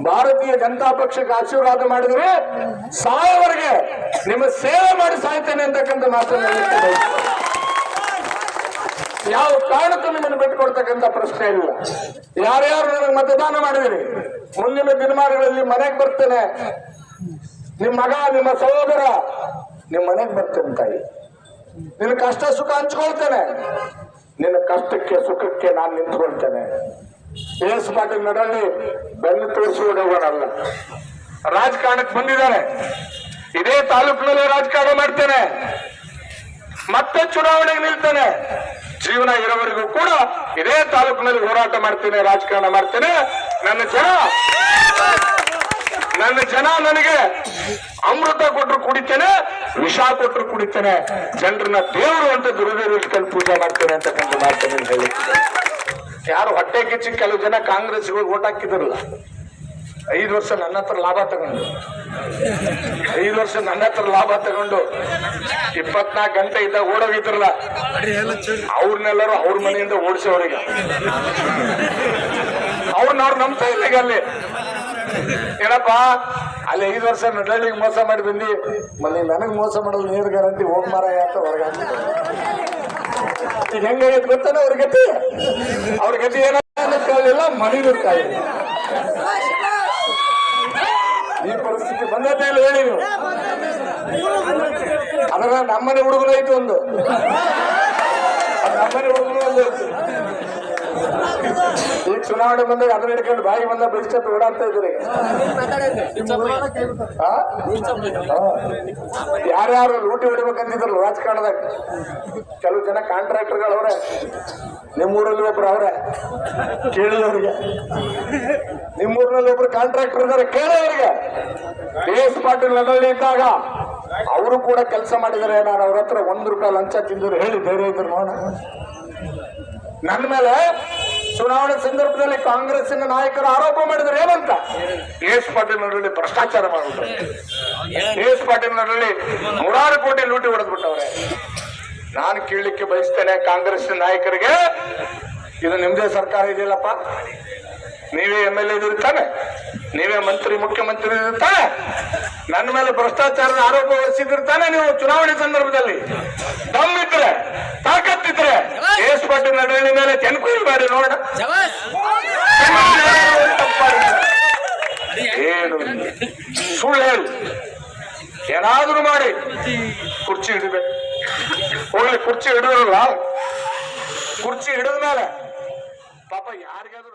ಭಾರತೀಯ ಜನತಾ ಪಕ್ಷಕ್ಕೆ ಆಶೀರ್ವಾದ ಮಾಡಿದ್ರೆ ಸಾಯವರೆಗೆ ನಿಮ್ಮ ಸೇವೆ ಮಾಡಿ ಸಾಯ್ತೇನೆ ಅಂತಕ್ಕಂಥ ಮಾತನ್ನು. ಯಾವ ಕಾರಣಕ್ಕೂ ನಿಮ್ಮನ್ನು ಬಿಟ್ಟುಕೊಡ್ತಕ್ಕಂಥ ಪ್ರಶ್ನೆ ಇಲ್ಲ. ಯಾರ್ಯಾರು ನನಗೆ ಮತದಾನ ಮಾಡಿದಿರಿ? ಮುಂದಿನ ದಿನಮಾನಗಳಲ್ಲಿ ಮನೆಗೆ ಬರ್ತೇನೆ. ನಿಮ್ಮ ಮಗ, ನಿಮ್ಮ ಸಹೋದರ, ನಿಮ್ಮ ಮನೆಗೆ ಬರ್ತೇನೆ ತಾಯಿ. ನಿನ್ನ ಕಷ್ಟ ಸುಖ ಹಂಚ್ಕೊಳ್ತೇನೆ. ನಿನ್ನ ಕಷ್ಟಕ್ಕೆ, ಸುಖಕ್ಕೆ ನಾನು ನಿಂತ್ಕೊಳ್ತೇನೆ. ಎಸ್ ಪಾಟೀಲ್ ನಡಲ್ಲಿ ಬೆನ್ನು ತೋರಿಸುವುದವನಲ್ಲ ರಾಜಕಾರಣಕ್ಕೆ ಬಂದಿದ್ದಾರೆ. ಇದೇ ತಾಲೂಕಿನಲ್ಲಿ ರಾಜಕಾರಣ ಮಾಡ್ತೇನೆ. ಮತ್ತೆ ಚುನಾವಣೆಗೆ ನಿಲ್ತೇನೆ. ಜೀವನ ಇರೋವರೆಗೂ ಕೂಡ ಇದೇ ತಾಲೂಕಿನಲ್ಲಿ ಹೋರಾಟ ಮಾಡ್ತೇನೆ, ರಾಜಕಾರಣ ಮಾಡ್ತೇನೆ. ನನ್ನ ಜನ ನನ್ನ ಜನ ನನಗೆ ಅಮೃತ ಕೊಟ್ಟರು ಕುಡಿತೇನೆ, ವಿಷ ಕೊಟ್ಟರು ಕುಡಿತೇನೆ. ಜನರನ್ನ ದೇವರು ಅಂತ ದುರ್ಗ ಇಟ್ಕೊಂಡು ಪೂಜೆ ಮಾಡ್ತೇನೆ ಅಂತಕ್ಕಂಥ ಮಾತನ್ನು ಹೇಳಿ ಯಾರು ಹೊಟ್ಟೆ ಕಿಚ್ಚಿ ಕೆಲವು ಜನ ಕಾಂಗ್ರೆಸ್ಗಳು ಓಟ್ ಹಾಕಿದ್ರಲ್ಲ? ಐದು ವರ್ಷ ನನ್ನ ಹತ್ರ ಲಾಭ ತಗೊಂಡು. ಐದು ವರ್ಷ ನನ್ನ ಹತ್ರ ಲಾಭ ತಗೊಂಡು ಇಪ್ಪತ್ನಾಲ್ಕು ಗಂಟೆ ಇದ್ದ ಓಡೋಗಿದ್ರಲ್ಲ, ಅವ್ರನ್ನೆಲ್ಲರೂ ಅವ್ರ ಮನೆಯಿಂದ ಓಡಿಸೋರಿಗೆ ಅವ್ರನ್ನ ಅವ್ರು ನಂಬ್ತಾ ಇಲ್ಲಿಗ ಅಲ್ಲಿ, ಏನಪ್ಪ, ಅಲ್ಲಿ ಐದು ವರ್ಷ ನಡಳಿಗೆ ಮೋಸ ಮಾಡಿ ಬಂದು. ಮನೆ ನನಗೆ ಮೋಸ ಮಾಡಲು ನೀರು ಗ್ಯಾರಂಟಿ ಹೋಗ್ ಮಾರಾಯ್ತ ಅಂತ ಈಗ ಹೆಂಗಾಗೈತೆ ಗೊತ್ತಾನ ಅವ್ರ ಗತಿ? ಅವ್ರ ಗತಿ ಏನಿಲ್ಲ ಮಣಿ ಇಲ್ಲ ಈ ಪರಿಸ್ಥಿತಿ ಬಂದತೆ ಇಲ್ಲ, ಹೇಳಿ ನೀವು. ಅದರ ನಮ್ಮನೆ ಹುಡುಗರು ಐತೆ ಒಂದು. ನಮ್ಮನೆ ಹುಡುಗರು ಒಂದು. ಚುನಾವಣೆ ಬಂದಾಗ ಅದನ್ನ ಹಿಡ್ಕೊಂಡು ಬಾಯಿ ಬಂದ ಬಿಡಿಸ್ಕೊಂಡು ಓಡಾಡ್ತಾ ಇದ್ರಿ ಯಾರ್ಯಾರು ಲೂಟಿ ಹೊಡಿಬೇಕಂತಿದ್ರು ರಾಜಕಾರಣದಾಗ? ಕೆಲವು ಜನ ಕಾಂಟ್ರಾಕ್ಟರ್ಗಳು ಅವ್ರೆ, ನಿಮ್ಮೂರಲ್ಲಿ ಒಬ್ರು ಅವ್ರೆ, ಕೇಳಿದವ್ರಿಗೆ. ನಿಮ್ಮೂರಿನಲ್ಲಿ ಒಬ್ರು ಕಾಂಟ್ರಾಕ್ಟರ್ ಇದಾರೆ ಕೇಳೋರಿಗೆ ಬಿ ಎಸ್ ಪಾಟೀಲ್ ನನ್ನಲ್ಲಿ ಇದ್ದಾಗ ಅವರು ಕೂಡ ಕೆಲಸ ಮಾಡಿದರೆ. ನಾನು ಅವ್ರ ಹತ್ರ ಒಂದು ರೂಪಾಯಿ ಲಂಚ ತಿಂದ್ರು ಹೇಳಿ ಬೇರೆ ಇದ್ರು ನೋಡ. ನನ್ನ ಮೇಲೆ ಚುನಾವಣೆ ಸಂದರ್ಭದಲ್ಲಿ ಕಾಂಗ್ರೆಸ್ಸಿನ ನಾಯಕರು ಆರೋಪ ಮಾಡಿದ್ರು. ಏನಂತ ಎಸ್ ನಡುವಲ್ಲಿ ಭ್ರಷ್ಟಾಚಾರ ಮಾಡಿಬಿಟ್ರು. ಎಸ್ ನಡುವಲ್ಲಿ ನೂರಾರು ಕೋಟಿ ಲೂಟಿ ಹೊಡೆದ್ಬಿಟ್ಟವ್ರೆ. ನಾನು ಕೇಳಲಿಕ್ಕೆ ಬಯಸ್ತೇನೆ ಕಾಂಗ್ರೆಸ್ ನಾಯಕರಿಗೆ. ಇದು ನಿಮ್ದೇ ಸರ್ಕಾರ ಇದೆಯಲ್ಲಪ್ಪ? ನೀವೇ ಎಂ ಎಲ್ ಎ ತಾನೆ ನೀವೇ ಮಂತ್ರಿ, ಮುಖ್ಯಮಂತ್ರಿ ತಾನೆ ನನ್ನ ಮೇಲೆ ಭ್ರಷ್ಟಾಚಾರದ ಆರೋಪ ಹೊರಿಸಿದಿರ್ತಾನೆ ನೀವು ಚುನಾವಣೆ ಸಂದರ್ಭದಲ್ಲಿ. ದಮ್ಮಿದ್ರೆ ಕೊಟ್ಟು ನಡುವಿನ ಮೇಲೆ ಚನ್ಕೂರಿ ಮಾಡಿ ನೋಡ. ಏನು ಸುಳ್ಳು ಹೇಳು. ಏನಾದ್ರೂ ಮಾಡಿ. ಕುರ್ಚಿ ಹಿಡಿಬೇಕು ಹೋಗ್ಲಿ ಕುರ್ಚಿ ಹಿಡಿದ್ರಲ್ಲ ಕುರ್ಚಿ ಹಿಡಿದ ಮೇಲೆ ಪಾಪ ಯಾರಿಗಾದ್ರೂ